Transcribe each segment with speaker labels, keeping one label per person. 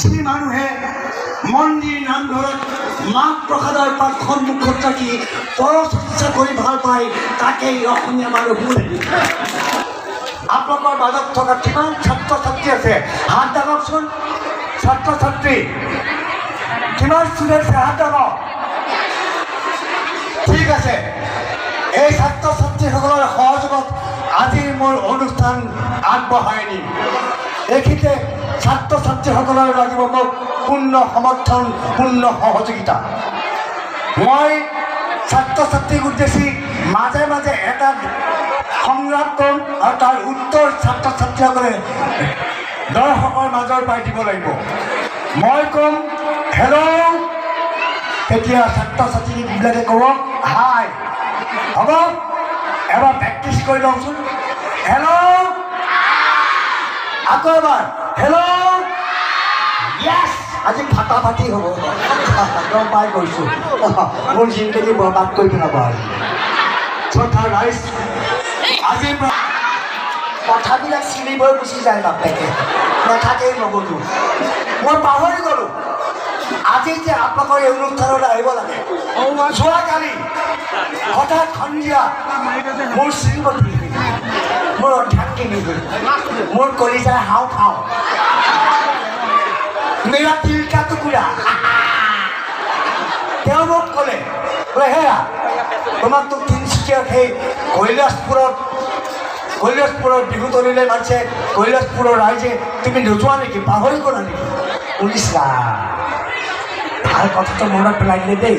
Speaker 1: যি মানুহে মন্দিৰ নামঘৰত মাহ প্ৰসাদৰ পাত সন্মুখত ৰাখি পৰচৰ্চা কৰি ভালো পায়, তাকেই অসমীয়া মানুহ বোলে আপোনালোকৰ মাজত থকা কিমান ছাত্ৰ ছাত্ৰী আছে? হাত দাবকচোন ছাত্ৰ ছাত্ৰী কিমান ষ্টুডেণ্ট আছে? হাত দাবক ঠিক আছে। এই ছাত্ৰ ছাত্ৰীসকলৰ সহযোগত আজিৰ মোৰ অনুষ্ঠান আগবঢ়াই নিম। এইখিনিতে ছাত্ৰ ছাত্ৰীসকলৰ লাগিব মোক পূৰ্ণ সমৰ্থন, পূৰ্ণ সহযোগিতা। মই ছাত্ৰ ছাত্ৰীক উদ্দেশ্যি মাজে মাজে এটা সংগ্ৰাম কৰিম আৰু তাৰ উত্তৰ ছাত্ৰ ছাত্ৰীসকলে দৰ্শকৰ মাজৰ পৰাই দিব লাগিব। মই ক'ম, হেল্ল' তেতিয়া ছাত্ৰ ছাত্ৰীবিলাকে ক'ব, হাই, হ'ব, এবাৰ প্ৰেক্টিচ কৰি লওঁচোন হেল্ল' আকৌ এবাৰ, হেল্ল' আজি ফাটা ফাটি হ'ব। গম পাই গৈছোঁ। মোৰ জিন্দগী বৰবাদ কৰি পেলাব আজি কথা ৰাইজ, আজিৰ পৰা কথাবিলাক চিনিবই গুচি যায় বাপেকে। নাথাকেই নগ'লো। মই পাহৰি গ'লোঁ। আজি যে আপোনালোকৰ এই অনুষ্ঠানলৈ আহিব লাগে। যোৱাকালি হঠাৎ সন্ধিয়া মোৰ শ্ৰীমতী, মোৰ অধ্যাত্মিনী মোৰ কলিজাৰ হাও খাওঁ তিলকা টুকুৰা তেওঁ মোক ক'লে বোলে হেৰা তোমাক তো তিনিচুকীয়াত সেই কৈলাশপুৰত কৈলাশপুৰৰ বিহুতলিলৈ মাতিছে কৈলাশপুৰৰ ৰাইজে, তুমি নোযোৱা নেকি? পাহৰি গ'লা নেকি? শুনিছা ভালো কথাটো মনত পেলাই দিলে দেই।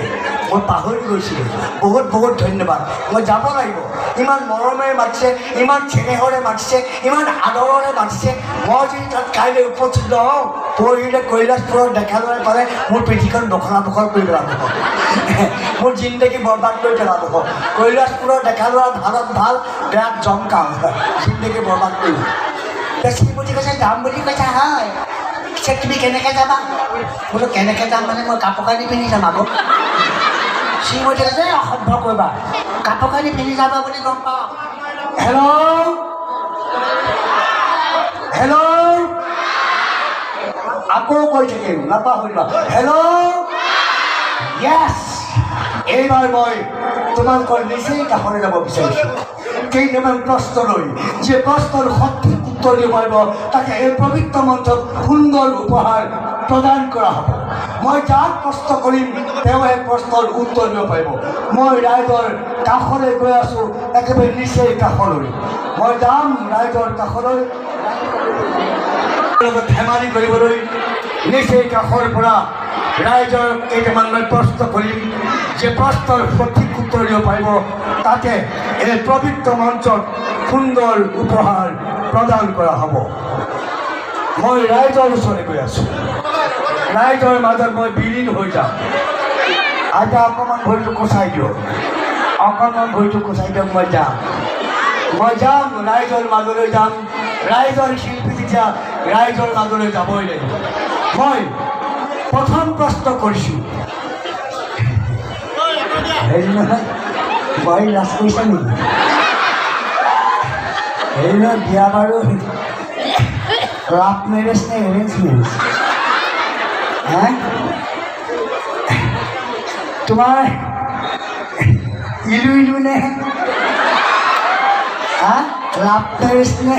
Speaker 1: মই পাহৰি গৈছিলোঁ। বহুত বহুত ধন্যবাদ। মই যাব লাগিব। ইমান মৰমেৰে মাতিছে, ইমান চেনেহৰে মাতিছে, ইমান আদৰেৰে মাতিছে। মই যদি তাত কাইলৈ উপস্থিত নহওঁ পৰহিলৈ কৈলাশপুৰত দেখা লোৱাৰ পাৰে মোৰ পৃথিৱীখন দখলা দখল কৰি পেলাব। মোৰ জিন্দগী বৰবাদ কৰি পেলাব। কৈলাশপুৰৰ দেখা লোৱা ভালত ভালো, বেয়াত জমকাম জিন্দগী বৰবাদ এতিয়া শ্ৰীমতী কৈছে, যাম বুলি কৈছা, হয়। পিছে তুমি কেনেকৈ যাবা? বোলো, কেনেকৈ যাম মানে মই কাপোৰ কানি পিন্ধি যাম আকৌ। কৈছে "এই অসভ্য কৰিবা। কাপোৰ কানি পিন্ধি যাবা বুলি গম পাওঁ। হেল্ল' হেল্ল' আকৌ কৈ থাকিম, নাপাহৰিবা। হেল্ল' য়েছ এইবাৰ মই তোমালোকৰ নিচেই কাষলৈ যাব বিচাৰিছোঁ। কেইটামান প্ৰশ্ন লৈ, যে প্ৰশ্নৰ সঠিক উত্তৰ দিব পাৰিব, তাকে এই পবিত্ৰ মঞ্চত সুন্দৰ উপহাৰ প্ৰদান কৰা হ'ব। মই যাক প্ৰশ্ন কৰিম তেওঁ এই প্ৰশ্নৰ উত্তৰ পাৰিব। মই ৰাইজৰ কাষলৈ গৈ আছোঁ, একেবাৰে নিচেই কাষলৈ। মই যাম ৰাইজৰ কাষলৈ। ধেমালি কৰিবলৈ নিচেই কাষৰ পৰা ৰাইজৰ কেইটামান মই প্ৰশ্ন কৰিম। যে প্ৰশ্নৰ সঠিক উত্তৰ দিব পাৰিব। তাতে এই পবিত্ৰ মঞ্চত সুন্দৰ উপহাৰ প্ৰদান কৰা হ'ব। মই ৰাইজৰ ওচৰলৈ গৈ আছোঁ। ৰাইজৰ মাজত মই বিলীন হৈ যাম। আইতা অকণমান ভৰিটো কচাই দিয়ক অকণমান ভৰিটো কচাই দিয়ক মই যাম মই যাম ৰাইজৰ মাজলৈ যাম। ৰাইজৰ শিল্পী যেতিয়া ৰাইজৰ মাজলৈ যাবই লাগিব মই প্ৰথম প্ৰশ্ন কৰিছোঁ হেৰি নহয় মই লাজ কৰিছা নেকি হেৰি নহয় বিয়া বাৰু লাভ মেৰেজ নে এৰেঞ্জ মেৰেজ? হে? তোমাৰ ইলু ইলু নে। হা লাভ মেৰেজ নে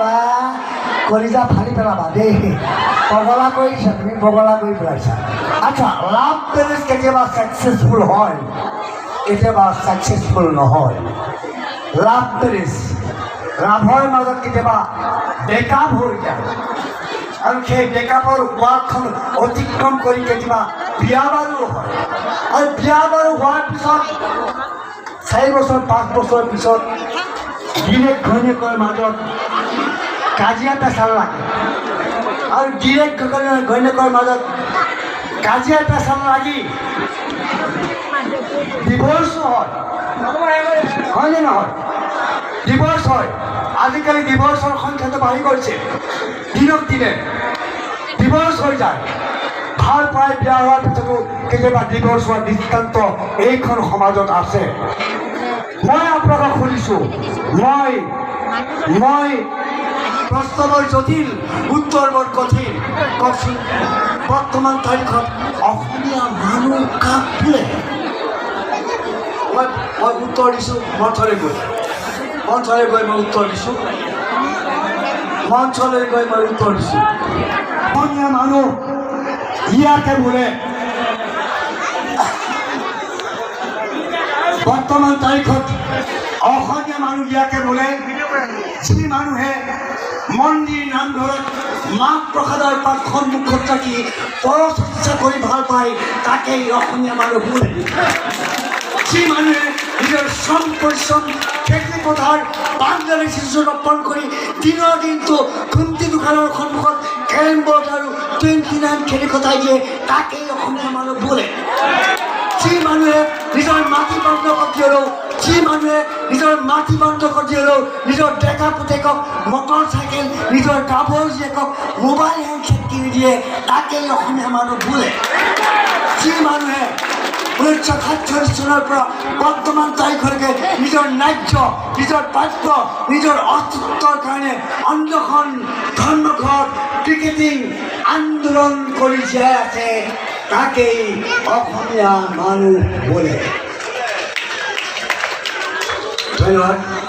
Speaker 1: বাহ কলিজা ফালি পেলাবা দেই পগলা কৰিছা তুমি? পগলা কৰি পেলাইছা আচ্ছা লাভ মেৰেজ কেতিয়াবা ছাকচেছফুল হয়? কেতিয়াবা ছাকচেছফুল নহয়? লাভ মেৰেজ লাভৰ মাজত কেতিয়াবা বেকআপ হৈ যায়। আৰু সেই বেকআপৰ ৱাৰ্ডখন অতিক্ৰম কৰি কেতিয়াবা বিয়া বাৰু হয়। আৰু বিয়া বাৰু হোৱাৰ পিছত, চাৰি বছৰ, পাঁচ বছৰ পিছত গিৰেক ঘৈণীয়েকৰ মাজত কাজিয়া পেচাল লাগে। আৰু গিৰেক ঘৈণীয়েকৰ মাজত কাজিয়া পেচাল লাগি ডিভৰ্চো হয়। হয়নে নহয়? ডিভৰ্চ হয়। আজিকালি ডিভৰ্চৰ সংখ্যাটো বাঢ়ি গৈছে। দিনক দিনে ডিভৰ্চ হৈ যায়। ভালো পাই বিয়া হোৱাৰ পিছতো কেতিয়াবা ডিভৰ্চ হোৱাৰ দৃষ্টান্ত এইখন সমাজত আছে। মই আপোনালোকক সুধিছোঁ, মই মই প্ৰশ্ন বৰ জটিল উত্তৰ বৰ কঠিন। কওকচোন বৰ্তমান তাৰিখত অসমীয়া মানুহ কাক বোলে মই মই উত্তৰ দিছোঁ, মঞ্চলৈ গৈ। মঞ্চলৈ গৈ মঞ্চলৈ গৈ মই উত্তৰ দিছোঁ। অসমীয়া মানুহ। ইয়াকে বোলে। বৰ্তমান তাৰিখত অসমীয়া মানুহ ইয়াকে বোলে। যি মানুহে মন্দিৰ নামঘৰত মাহ প্ৰসাদৰ পাত সন্মুখত ৰাখি পৰচৰ্চা কৰি ভালো পায়, তাকেই অসমীয়া মানুহ বোলে। যি মানুহে নিজৰ শ্ৰম পৰিশ্ৰম খেতি পথাৰ বাংলাদেশ শিশু ৰোপণ কৰি দিনৰ দিনটো খুমটি দোকানৰ সন্মুখত কেৰম বৰ্ড আৰু টুৱেণ্টি নাইন খেলি কটাই দিয়ে তাকেই অসমীয়া মানুহ বোলে? যি মানুহে নিজৰ মাটি বন্ধ কৰি দিলেও যি মানুহে নিজৰ মাটি বন্ধ কৰি দিলেও নিজৰ ডেকা পুতেকক মটৰ চাইকেল নিজৰ গাভৰু জীয়েকক মোবাইল হেণ্ডছেট কিনি দিয়ে তাকেই অসমীয়া মানুহ বোলে? যি মানুহে ঊনৈছশ সাতচল্লিছ চনৰ পৰা বৰ্তমান তাৰিখলৈকে নিজৰ ন্যায্য নিজৰ প্ৰাপ্য নিজৰ অস্তিত্বৰ কাৰণে অন্নখন ধৰ্মঘট ক্ৰিকেটিং আন্দোলন কৰি জীয়াই আছে, তাকেই অসমীয়া মানুহ বোলে। ধন্যবাদ।